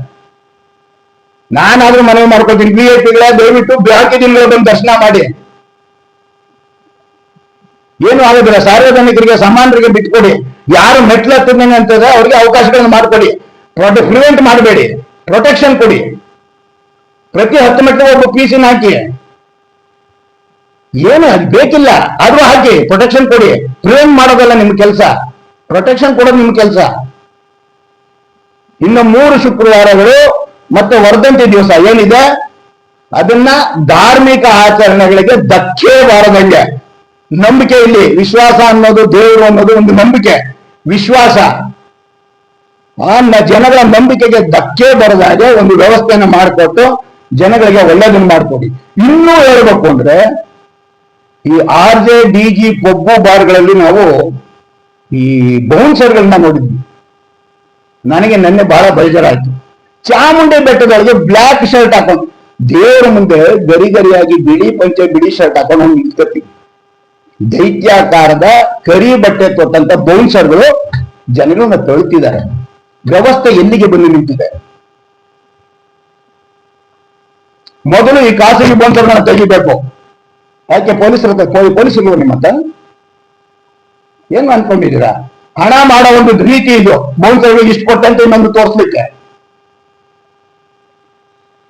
ನಾನಾದ್ರೂ ಮನವಿ ಮಾಡ್ಕೊತೀನಿ ಬಿ ಎ ಪಿಗಳ ದಯವಿಟ್ಟು ಬಂದು ದರ್ಶನ ಮಾಡಿ. ಏನು ಆಗೋದಿಲ್ಲ. ಸಾರ್ವಜನಿಕರಿಗೆ, ಸಾಮಾನ್ಯರಿಗೆ ಬಿಟ್ಕೊಡಿ. ಯಾರು ಮೆಟ್ಲು ಹತ್ತಿದ್ದೇನೆ ಅಂತಂದ್ರೆ ಅವ್ರಿಗೆ ಅವಕಾಶಗಳನ್ನು ಮಾಡಿಕೊಡಿ. ಪ್ರಿವೆಂಟ್ ಮಾಡಬೇಡಿ. ಪ್ರೊಟೆಕ್ಷನ್ ಕೊಡಿ. ಪ್ರತಿ ಹತ್ತು ಮೆಟ್ಲು ಒಬ್ಬ ಪೀಸಿನ ಹಾಕಿ. ಏನು ಬೇಕಿಲ್ಲ. ಆದ್ರೂ ಹಾಕಿ. ಪ್ರೊಟೆಕ್ಷನ್ ಕೊಡಿ. ಪ್ರಿವೆಂಟ್ ಮಾಡೋದಲ್ಲ ನಿಮ್ ಕೆಲಸ. ಪ್ರೊಟೆಕ್ಷನ್ ಕೊಡೋದು ನಿಮ್ ಕೆಲಸ. ಇನ್ನು ಮೂರು ಶುಕ್ರವಾರಗಳು ಮತ್ತೆ ವರ್ಧಂತಿ ದಿವಸ ಏನಿದೆ? ಅದನ್ನ ಧಾರ್ಮಿಕ ಆಚರಣೆಗಳಿಗೆ ಧಕ್ಕೆ ಬಾರದಂಗೆ ನಂಬಿಕೆ ಇಲ್ಲಿ ವಿಶ್ವಾಸ ಅನ್ನೋದು ದೇವರು ಅನ್ನೋದು ಒಂದು ನಂಬಿಕೆ. ವಿಶ್ವಾಸ. ಆ ಜನಗಳ ನಂಬಿಕೆಗೆ ಧಕ್ಕೆ ಬರದಾಗೆ ಒಂದು ವ್ಯವಸ್ಥೆಯನ್ನು ಮಾಡಿಕೊಟ್ಟು ಜನಗಳಿಗೆ ಒಳ್ಳೇದನ್ನು ಮಾಡಿಕೊಡಿ. ಇನ್ನೂ ಹೇಳ್ಬೇಕು ಅಂದ್ರೆ, ಈ ಆರ್ ಜೆ ಡಿ ಜಿ ಕೊಬ್ಬು ಬಾರ್ಗಳಲ್ಲಿ ನಾವು ಈ ಬೌನ್ಸರ್ಗಳನ್ನ ನೋಡಿದ್ವಿ. ನನಗೆ ನೆನ್ನೆ ಬಹಳ ಬೇಜಾರಾಯ್ತು. ಚಾಮುಂಡಿ ಬೆಟ್ಟದೊಳಗೆ ಬ್ಲ್ಯಾಕ್ ಶರ್ಟ್ ಹಾಕೊಂಡು, ದೇವರ ಮುಂದೆ ಗರಿ ಗರಿಯಾಗಿ ಬಿಳಿ ಪಂಚೆ ಬಿಳಿ ಶರ್ಟ್ ಹಾಕೊಂಡು ಹೋಗಿ ದೈತ್ಯಾಕಾರದ ಕರಿ ಬಟ್ಟೆ ತೊಟ್ಟಂತ ಬೌನ್ಸರ್ಗಳು ಜನಗಳನ್ನ ತೊಳ್ತಿದ್ದಾರೆ. ವ್ಯವಸ್ಥೆ ಎಲ್ಲಿಗೆ ಬಂದು ನಿಂತಿದೆ? ಮೊದಲು ಈ ಖಾಸಗಿ ಬೌನ್ಸರ್ಗಳನ್ನ ತೆಗಿಬೇಕು. ಯಾಕೆ ಪೊಲೀಸರ ಪೊಲೀಸ್ ಇಲ್ವ ನಿಮ್ಮ ಏನ್ ಅನ್ಕೊಂಡಿದ್ದೀರಾ? ಹಣ ಮಾಡೋ ಒಂದು ರೀತಿ ಇದು. ಬೌನ್ಸರ್ಗಳಿಗೆ ಇಷ್ಟು ಕೊಟ್ಟಂತ ಇನ್ನೊಂದು ತೋರಿಸ್ಲಿಕ್ಕೆ.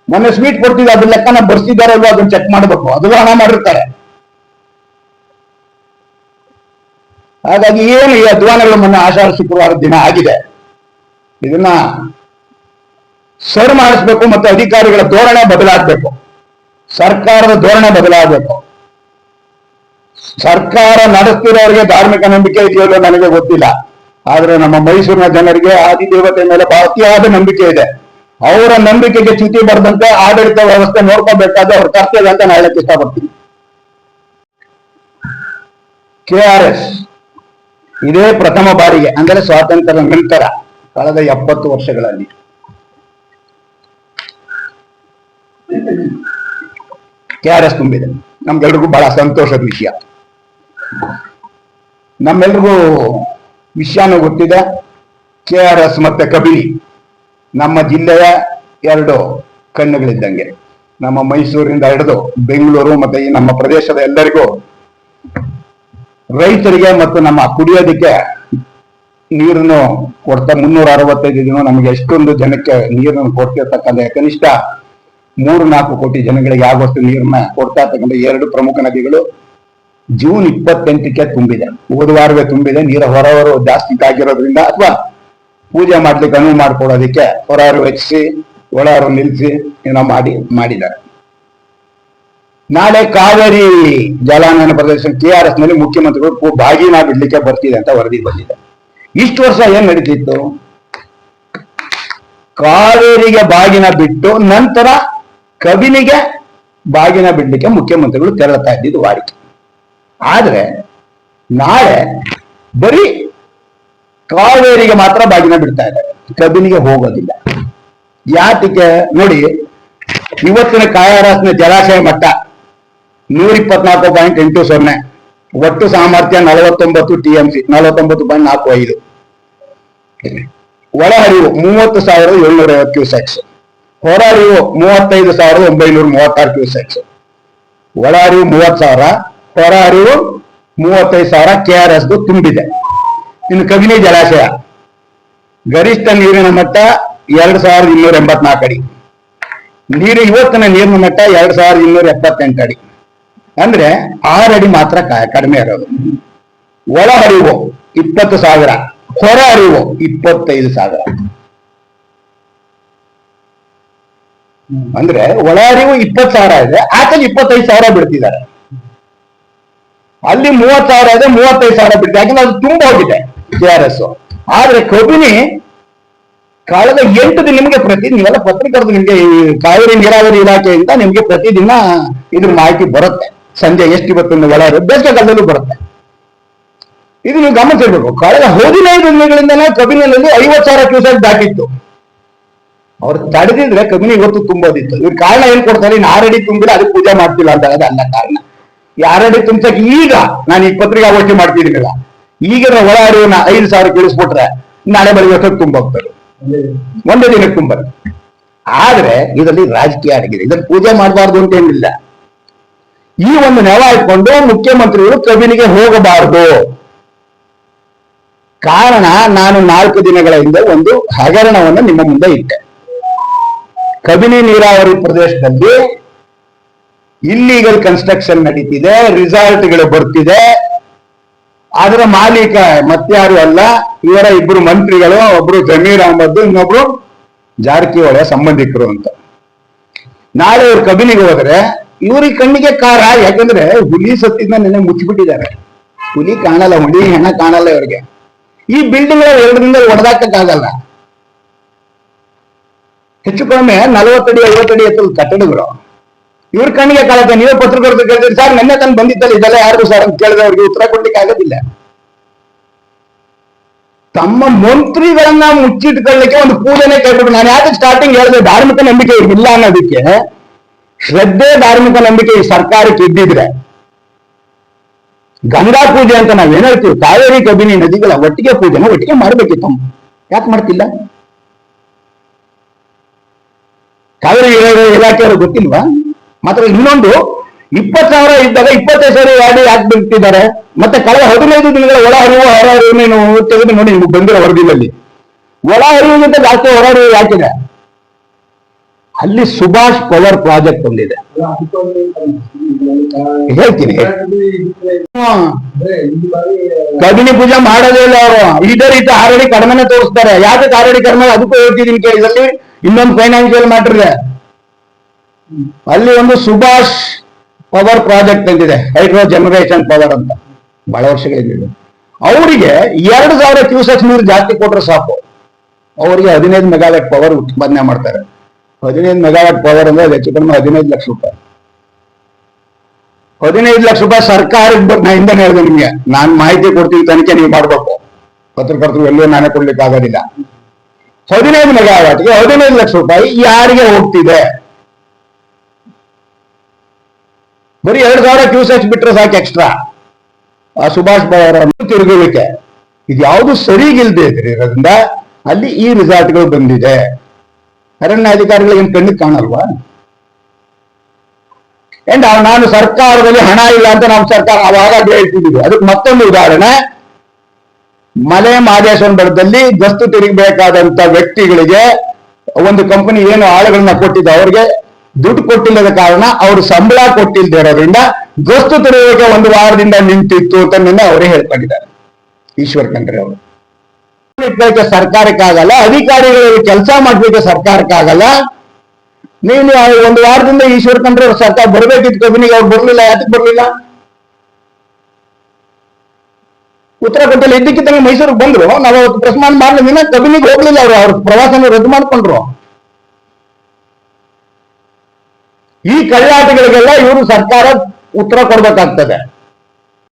ಮೊನ್ನೆ ಸ್ವೀಟ್ ಕೊಡ್ತಿದ್ದೆ ಅದ್ರ ಲೆಕ್ಕನ ಬರ್ಸಿದ್ದಾರೆ ಅಲ್ವಾ ಅದನ್ನ ಚೆಕ್ ಮಾಡಬೇಕು. ಅದು ಹಣ ಮಾಡಿರ್ತಾರೆ. ಹಾಗಾಗಿ ಏನು ಈ ಅಧ್ವಾನಗಳು ಮೊನ್ನೆ ಆಷಾಢ, ಶುಕ್ರವಾರ ದಿನ ಆಗಿದೆ. ಇದನ್ನ ಸರ್ ಮಾಡಿಸ್ಬೇಕು ಮತ್ತು ಅಧಿಕಾರಿಗಳ ಧೋರಣೆ ಬದಲಾಗಬೇಕು. ಸರ್ಕಾರದ ಧೋರಣೆ ಬದಲಾಗಬೇಕು. ಸರ್ಕಾರ ನಡೆಸ್ತಿರೋರಿಗೆ ಧಾರ್ಮಿಕ ನಂಬಿಕೆ ಇದೆಯಲ್ಲೋ ನನಗೆ ಗೊತ್ತಿಲ್ಲ. ಆದ್ರೆ ನಮ್ಮ ಮೈಸೂರಿನ ಜನರಿಗೆ ಆದಿ ದೇವತೆ ಮೇಲೆ ಅತಿಯಾದ ನಂಬಿಕೆ ಇದೆ. ಅವರ ನಂಬಿಕೆಗೆ ಚ್ಯುತಿ ಬರದಂತೆ ಆಡಳಿತ ವ್ಯವಸ್ಥೆ ನೋಡ್ಕೋಬೇಕಾದ ಅವ್ರ ಕರ್ತವ್ಯ ಅಂತ ನಾನು ಹೇಳಕ್ ಇಷ್ಟಪಡ್ತೀನಿ. K R S. ಇದೇ ಪ್ರಥಮ ಬಾರಿಗೆ, ಅಂದರೆ ಸ್ವಾತಂತ್ರ್ಯದ ನಂತರ ಕಳೆದ ಎಪ್ಪತ್ತು ವರ್ಷಗಳಲ್ಲಿ. ಕೆ ಆರ್ ಎಸ್ ತುಂಬಿದೆ. ನಮ್ಗೆಲ್ರಿಗೂ ಬಹಳ ಸಂತೋಷದ ವಿಷಯ. ನಮ್ಮೆಲ್ರಿಗೂ ವಿಷಯನೂ ಗೊತ್ತಿದೆ. ಕೆ ಆರ್ ಎಸ್ ಮತ್ತೆ ಕಬಿನಿ, ನಮ್ಮ ಜಿಲ್ಲೆಯ ಎರಡು ಕಣ್ಣುಗಳಿದ್ದಂಗೆ. ನಮ್ಮ ಮೈಸೂರಿಂದ ಹಿಡಿದು ಬೆಂಗಳೂರು ಮತ್ತೆ ಈ ನಮ್ಮ ಪ್ರದೇಶದ ಎಲ್ಲರಿಗೂ ರೈತರಿಗೆ ಮತ್ತು ನಮ್ಮ ಕುಡಿಯೋದಕ್ಕೆ ನೀರನ್ನು ಕೊಡ್ತಾ ಮುನ್ನೂರ ಅರವತ್ತೈದು ದಿನ ನಮಗೆ ಎಷ್ಟೊಂದು ಜನಕ್ಕೆ ನೀರನ್ನು ಕೊಡ್ತಿರ್ತಕ್ಕಂಥ ಕನಿಷ್ಠ ಮೂರು ನಾಲ್ಕು ಕೋಟಿ ಜನಗಳಿಗೆ ಆಗುವಷ್ಟು ನೀರನ್ನ ಕೊಡ್ತಾ ಇರ್ತಕ್ಕಂಥ ಎರಡು ಪ್ರಮುಖ ನದಿಗಳು ಜೂನ್ ಇಪ್ಪತ್ತೆಂಟಕ್ಕೆ ತುಂಬಿದೆ. ಹೋದ ತುಂಬಿದೆ. ನೀರ ಹೊರವರು ಜಾಸ್ತಿ ಆಗಿರೋದ್ರಿಂದ ಅಥವಾ ಪೂಜೆ ಮಾಡ್ಲಿಕ್ಕೆ ಅನುವು ಮಾಡ್ಕೊಡೋದಕ್ಕೆ ಹೊರವರು ಹೆಚ್ಚಿಸಿ ಒಳಹೊರ ನಿಲ್ಲಿಸಿ ಏನೋ ಮಾಡಿ, ಮಾಡಿದ್ದಾರೆ. ನಾಳೆ ಕಾವೇರಿ ಜಲಾನಯನ ಪ್ರದೇಶ ಕೆ ಎಸ್ನಲ್ಲಿ ಮುಖ್ಯಮಂತ್ರಿಗಳು ಬಾಗಿನ ಬಿಡ್ಲಿಕ್ಕೆ ಬರ್ತಿದೆ ಅಂತ ವರದಿ ಬಂದಿದೆ. ಇಷ್ಟು ವರ್ಷ ಏನ್ ನಡೀತಿತ್ತು? ಕಾವೇರಿಗೆ ಬಾಗಿನ ಬಿಟ್ಟು ನಂತರ ಕಬಿನಿಗೆ ಬಾಗಿನ ಬಿಡ್ಲಿಕ್ಕೆ ಮುಖ್ಯಮಂತ್ರಿಗಳು ತೆರಳುತ್ತಾ ಇದ್ದಿದ್ದು ವಾಡಿಕೆ. ಆದ್ರೆ ನಾಳೆ ಬರೀ ಕಾವೇರಿಗೆ ಮಾತ್ರ ಬಾಗಿನ ಬಿಡ್ತಾ ಇದ್ದಾರೆ. ಕಬಿನಿಗೆ ಹೋಗೋದಿಲ್ಲ. ಯಾತಕ್ಕೆ ನೋಡಿ, ಇವತ್ತಿನ ಕಾಯರಾಸ್ನ ಜಲಾಶಯ ಮಟ್ಟ ನೂರ ಇಪ್ಪತ್ನಾಲ್ಕು ಪಾಯಿಂಟ್ ಎಂಟು ಸೊನ್ನೆ. ಒಟ್ಟು ಸಾಮರ್ಥ್ಯ ನಲವತ್ತೊಂಬತ್ತು ಟಿ ಎಂ ಸಿ, ನಲವತ್ತೊಂಬತ್ತು ಪಾಯಿಂಟ್ ನಾಲ್ಕು ಐದು. ಒಳಹರಿವು ಮೂವತ್ತು ಸಾವಿರದ ಏಳ್ನೂರ ಐವತ್ತು ಕ್ಯೂಸೆಕ್ಸ್. ಹೊರಹರಿವು ಮೂವತ್ತೈದು ಸಾವಿರದ ಒಂಬೈನೂರ ಮೂವತ್ತಾರು ಕ್ಯೂಸೆಕ್ಸ್. ಒಳಹರಿವು ಮೂವತ್ತು ಸಾವಿರ, ಹೊರಹರಿವು ಮೂವತ್ತೈದು ಸಾವಿರ ಕೆ ಆರ್ ಎಸ್ ತುಂಬಿದೆ. ಇನ್ನು ಕಬಿನಿ ಜಲಾಶಯ. ಗರಿಷ್ಠ ನೀರಿನ ಮಟ್ಟ ಎರಡು ಸಾವಿರದ ಇನ್ನೂರ ಎಂಬತ್ನಾಲ್ಕು ಅಡಿ. ನೀರು ಇವತ್ತಿನ ನೀರಿನ ಮಟ್ಟ ಎರಡ್ ಸಾವಿರದ ಇನ್ನೂರ ಎಪ್ಪತ್ತೆಂಟು ಅಡಿ. ಅಂದ್ರೆ ಆರಡಿ ಮಾತ್ರ ಕಡಿಮೆ ಇರೋದು. ಒಳ ಹರಿವು ಇಪ್ಪತ್ತು ಸಾವಿರ ಹೊರ ಹರಿವು ಇಪ್ಪತ್ತೈದು ಸಾವಿರ. ಅಂದ್ರೆ ಒಳ ಹರಿವು ಇಪ್ಪತ್ತು ಸಾವಿರ ಇದೆ, ಆಚೆಗೆ ಇಪ್ಪತ್ತೈದು ಸಾವಿರ ಬಿಡ್ತಿದ್ದಾರೆ. ಅಲ್ಲಿ ಮೂವತ್ ಸಾವಿರ ಇದೆ, ಮೂವತ್ತೈದು ಸಾವಿರ ಬಿಡ್ತಿದೆ. ಯಾಕಂದ್ರೆ ಅದು ತುಂಬ ಹೋಗಿದೆ ಕೆ ಆರ್ ಎಸ್ ಆದ್ರೆ ಕಬಿನಿ ಕಳೆದ ಎಂಟು ದಿನ ನಿಮಗೆ ಪ್ರತಿ, ನೀವೆಲ್ಲ ಪತ್ರಿಕರ್ದು ನಿಮಗೆ ಕಾವೇರಿ ನೀರಾವರಿ ಇಲಾಖೆಯಿಂದ ನಿಮಗೆ ಪ್ರತಿದಿನ ಇದ್ರ ಮಾಹಿತಿ ಬರುತ್ತೆ. ಸಂಜೆ ಎಷ್ಟು ಇವತ್ತಿನ ಒಳ ಬೇಸಿಗೆಗಾಲದಲ್ಲೂ ಬರುತ್ತೆ. ಇದು ನೀವು ಗಮನಿಸಿರ್ಬೇಕು. ಕಳೆದ ಹದಿನೈದು ದಿನಗಳಿಂದಲೇ ಕಬಿನಲ್ಲಿ ಐವತ್ತು ಸಾವಿರ ಕ್ಯೂಸೆಕ್ ದಾಟಿತ್ತು. ಅವ್ರು ತಡೆದಿದ್ರೆ ಕಬಿನಿ ಇವತ್ತು ತುಂಬೋದಿತ್ತು. ಇವ್ರ ಕಾರಣ ಏನ್ ಕೊಡ್ತಾರೆ? ಇನ್ನು ಆರಡಿ ತುಂಬಿದ್ರೆ ಅದಕ್ಕೆ ಪೂಜೆ ಮಾಡ್ತಿಲ್ಲ ಅಂತ ಹೇಳೋದು ಅಲ್ಲ ಕಾರಣ. ಈ ಆರಡಿ ತುಂಬಸಕ್ಕೆ ಈಗ ನಾನು ಈ ಪತ್ರಿಕಾಗೋಷ್ಠಿ ಮಾಡ್ತಿದ್ದೀನಿಲ್ಲ ಈಗಿನ ಒಳ ಅರಿವನ್ನ ಐದು ಸಾವಿರ ಕಿಳಿಸ್ಬಿಟ್ರೆ ನಾಳೆ ಬೆಳಿಗ್ಗೆ ಅಷ್ಟೊತ್ತು ತುಂಬೋಗ್ತಾರೆ ಒಂದೇ ದಿನಕ್ಕೆ ತುಂಬ ಆದ್ರೆ ಇದರಲ್ಲಿ ರಾಜಕೀಯ ಅಡಗಿದೆ ಇದನ್ನು ಪೂಜೆ ಮಾಡಬಾರ್ದು ಅಂತ ಏನಿಲ್ಲ. ಈ ಒಂದು ನೆಲ ಇಟ್ಕೊಂಡು ಮುಖ್ಯಮಂತ್ರಿಗಳು ಕಬಿನಿಗೆ ಹೋಗಬಾರದು. ಕಾರಣ ನಾನು ನಾಲ್ಕು ದಿನಗಳ ಹಿಂದೆ ಒಂದು ಹಗರಣವನ್ನು ನಿಮ್ಮ ಮುಂದೆ ಇಟ್ಟೆ. ಕಬಿನಿ ನೀರಾವರಿ ಪ್ರದೇಶದಲ್ಲಿ ಇಲ್ಲೀಗಲ್ ಕನ್ಸ್ಟ್ರಕ್ಷನ್ ನಡೀತಿದೆ, ರಿಸಾರ್ಟ್ಗಳು ಬರ್ತಿದೆ. ಅದರ ಮಾಲೀಕ ಮತ್ಯಾರು ಅಲ್ಲ, ಇವರ ಇಬ್ರು ಮಂತ್ರಿಗಳು, ಒಬ್ರು ಜಮೀರ್ ಅಹಮದ್, ಇನ್ನೊಬ್ರು ಜಾರಕಿಹೊಳೆ ಸಂಬಂಧಿಕರು ಅಂತ. ನಾಳೆ ಇವ್ರು ಕಬಿನಿಗೆ ಹೋದ್ರೆ ಇವ್ರಿಗೆ ಕಣ್ಣಿಗೆ ಕಾರ, ಯಾಕಂದ್ರೆ ಹುಲಿ ಸತ್ತಿದ್ನ ನೆನೆ ಮುಚ್ಚಿಬಿಟ್ಟಿದ್ದಾರೆ. ಹುಲಿ ಕಾಣಲ್ಲ, ಹುಲಿ ಹೆಣ ಕಾಣಲ್ಲ ಇವ್ರಿಗೆ. ಈ ಬಿಲ್ಡಿಂಗ್ ಎರಡರಿಂದ ಒಡೆದಾಕಕ್ಕಾಗಲ್ಲ. ಹೆಚ್ಚು ಕಡಿಮೆ ನಲವತ್ತಡಿ ಐವತ್ತಡಿ ಎತ್ತರದ ಕಟ್ಟಡಗಳು. ಇವ್ರ ಕಣ್ಣಿಗೆ ಕಾಲತ್ತೆ ನೀವೇ ಪತ್ರಕರ್ತರು ಕೇಳಿದ್ರೆ ಸರ್, ನೆನ್ನೆ ತಾನು ಬಂದಿತ್ತಲ್ಲ, ಇದೆಲ್ಲ ಯಾರಿಗೂ ಸರ್? ಅಂತ ಕೇಳಿದ್ರೆ ಅವ್ರಿಗೆ ಉತ್ತರ ಕೊಡ್ಲಿಕ್ಕೆ ಆಗೋದಿಲ್ಲ ತಮ್ಮ ಮಂತ್ರಿಗಳನ್ನ ಮುಚ್ಚಿಟ್ಕೊಳ್ಳಿಕ್ಕೆ ಒಂದು ಪೂಜೆನೆ ಕೈಬಿಟ್ಟು ನಾನು ಯಾಕೆ ಸ್ಟಾರ್ಟಿಂಗ್ ಹೇಳಿದೆ, ಧಾರ್ಮಿಕ ನಂಬಿಕೆ ಇಲ್ಲ ಅನ್ನೋದಕ್ಕೆ. ಶ್ರದ್ಧೆ, ಧಾರ್ಮಿಕ ನಂಬಿಕೆ ಈ ಸರ್ಕಾರಕ್ಕೆ ಇದ್ದಿದ್ರೆ ಗಂಗಾ ಪೂಜೆ ಅಂತ ನಾವೇನ್ ಹೇಳ್ತೀವಿ? ಕಾವೇರಿ, ಕಬಿನಿ ನದಿಗಳ ಒಟ್ಟಿಗೆ ಪೂಜೆನ ಒಟ್ಟಿಗೆ ಮಾಡ್ಬೇಕಿತ್ತು. ಯಾಕೆ ಮಾಡ್ತಿಲ್ಲ? ಕಾವೇರಿ ಇಲಾಖೆ- ಇಲಾಖೆಯವರು ಗೊತ್ತಿಲ್ವಾ? ಮಾತ್ರ ಇನ್ನೊಂದು ಇಪ್ಪತ್ತು ಸಾವಿರ ಇದ್ದಾಗ ಇಪ್ಪತ್ತೈದು ಸಾವಿರ ಗಾಡಿ ಯಾಕೆ ಬಿಡ್ತಿದ್ದಾರೆ ಮತ್ತೆ ಕಳೆದ ಹದಿನೈದು ದಿನಗಳ ಒಳ ಹರಿವು, ಹೊರ ಹರಿವು ನೀವು ತೆಗೆದು ನೋಡಿ ನಿಮ್ಗೆ ಬಂದಿರೋ ವರದಿನಲ್ಲಿ ಒಳ ಹರಿವಿಗಿಂತ ಜಾಸ್ತಿ ಹೊರ ಹರಿವು ಯಾಕಿದೆ? ಅಲ್ಲಿ ಸುಭಾಷ್ ಪವರ್ ಪ್ರಾಜೆಕ್ಟ್ ಒಂದಿದೆ. ಹೇಳ್ತೀನಿ ಕಗಿನಿ ಪೂಜೆ ಮಾಡೋದೇ ಇಲ್ಲ ಅವರು. ಇದೇ ರೀತಿ ಆರಡಿ ಕಡಿಮೆನೆ ತೋರಿಸ್ತಾರೆ. ಯಾಕೆ ಆರಡಿ ಕಡಿಮೆ? ಅದಕ್ಕೂ ಹೇಳ್ತಿದ್ದೀನಿ ಕೇಳಿದಲ್ಲಿ ಇನ್ನೊಂದು ಫೈನಾನ್ಷಿಯಲ್ ಮ್ಯಾಟರ್ ಇದೆ. ಅಲ್ಲಿ ಒಂದು ಸುಭಾಷ್ ಪವರ್ ಪ್ರಾಜೆಕ್ಟ್ ಅಂತಿದೆ. ಹೈಡ್ರೋ ಜನರೇಷನ್ ಪವರ್ ಅಂತ. ಬಹಳ ವರ್ಷಗಳಿದೆ ಅವರಿಗೆ ಎರಡು ಸಾವಿರ ಕ್ಯೂಸೆಕ್ಸ್ ನೀರು ಜಾಸ್ತಿ ಕೊಟ್ರೆ ಸಾಕು. ಅವರಿಗೆ ಹದಿನೈದು ಮೆಗಾವ್ಯಾಟ್ ಪವರ್ ಉತ್ಪಾದನೆ ಮಾಡ್ತಾರೆ. ಹದಿನೈದು ಮೆಗಾವಾಟ್ ಪವರ್ ಅಂದ್ರೆ ಅದು ಹೆಚ್ಚು ಕಡಿಮೆ ಹದಿನೈದು ಲಕ್ಷ ರೂಪಾಯಿ. ಹದಿನೈದು ಲಕ್ಷ ರೂಪಾಯಿ ಸರ್ಕಾರಕ್ಕೆ ನಾ ಹಿಂದೆ ಹೇಳಿದೆ ನಿಮಗೆ. ನಾನು ಮಾಹಿತಿ ಕೊಡ್ತೀವಿ ತನಿಖೆ ನೀವು ಮಾಡ್ಬೇಕು. ಪತ್ರಕರ್ತರು ಎಲ್ಲೂ ನಾನೇ ಕೊಡ್ಲಿಕ್ಕೆ ಆಗೋದಿಲ್ಲ. ಹದಿನೈದು ಮೆಗಾವಾಟ್ಗೆ ಹದಿನೈದು ಲಕ್ಷ ರೂಪಾಯಿ ಯಾರಿಗೆ ಹೋಗ್ತಿದೆ? ಬರೀ ಎರಡು ಸಾವಿರ ಕ್ಯೂಸೆಕ್ಸ್ ಬಿಟ್ರೆ ಸಾಕು ಎಕ್ಸ್ಟ್ರಾ ಆ ಸುಭಾಷ್ ಬಾಯ್ ತಿರುಗಲಿಕ್ಕೆ. ಇದು ಯಾವುದು ಸರಿಗಿಲ್ದೇ ಇರೋದ್ರಿಂದ ಅಲ್ಲಿ ಈ ರಿಸಾರ್ಟ್ಗಳು ಬಂದಿದೆ. ಅರಣ್ಯಾಧಿಕಾರಿಗಳಿಗೆ ಏನ್ ಕಣ್ಣಿಗೆ ಕಾಣಲ್ವಾ? ಎಂಡ್ ನಾನು ಸರ್ಕಾರದಲ್ಲಿ ಹಣ ಇಲ್ಲ ಅಂತ ನಾವು ಸರ್ಕಾರ ಅವಾಗ ಹೇಳ್ತಿದ್ದೀವಿ ಅದಕ್ಕೆ ಮತ್ತೊಂದು ಉದಾಹರಣೆ. ಮಲೆ ಮಾದೇಶ್ವರ ಬರದಲ್ಲಿ ಗಸ್ತು ತಿರುಗಬೇಕಾದಂತ ವ್ಯಕ್ತಿಗಳಿಗೆ ಒಂದು ಕಂಪನಿ ಏನು ಆಳುಗಳನ್ನ ಕೊಟ್ಟಿದ್ದ ಅವ್ರಿಗೆ ದುಡ್ಡು ಕೊಟ್ಟಿಲ್ಲದ ಕಾರಣ ಅವರು ಸಂಬಳ ಕೊಟ್ಟಿಲ್ಲದೆ ಇರೋದ್ರಿಂದ ಗಸ್ತು ತಿರುಗಕ್ಕೆ ಒಂದು ವಾರದಿಂದ ನಿಂತಿತ್ತು ಅಂತ ನಿನ್ನೆ ಅವರೇ ಹೇಳ್ಕೊಂಡಿದ್ದಾರೆ. ಈಶ್ವರ್ ಕಂಡ್ರೆ ಅವರು. ಇಟ್ಕೊಳ್ಳೋಕೆ ಸರ್ಕಾರಕ್ಕಾಗಲ್ಲ, ಅಧಿಕಾರಿಗಳು ಕೆಲಸ ಮಾಡ್ಲಿಕ್ಕೆ ಸರ್ಕಾರಕ್ಕಾಗಲ್ಲ, ನೀನು ಒಂದು ವಾರದಿಂದ ಈಶ್ವರ ಖಂಡ್ರೆ ಅವ್ರ ಸರ್ಕಾರ ಬರ್ಬೇಕಿತ್ತು ಕಬಿನಿಗೆ ಅವ್ರು ಬರ್ಲಿಲ್ಲ ಯಾತಕ್ಕೆ ಬರ್ಲಿಲ್ಲ? ಉತ್ತರ ಕೊಟ್ಟಲ್ಲಿ ಇದ್ದಕ್ಕಿದ್ದಂಗೆ ಮೈಸೂರಿಗೆ ಬಂದ್ರು. ನಾವು ಅವತ್ತು ಪ್ರಶ್ನೆ ದಿನ ಕಬಿನಿಗೆ ಹೋಗ್ಲಿಲ್ಲ ಅವರು, ಅವ್ರ ಪ್ರವಾಸನ ರದ್ದು ಮಾಡ್ಕೊಂಡ್ರು. ಈ ಕಳ್ಳಾಟಗಳಿಗೆಲ್ಲ ಇವರು ಸರ್ಕಾರ ಉತ್ತರ ಕೊಡ್ಬೇಕಾಗ್ತದೆ.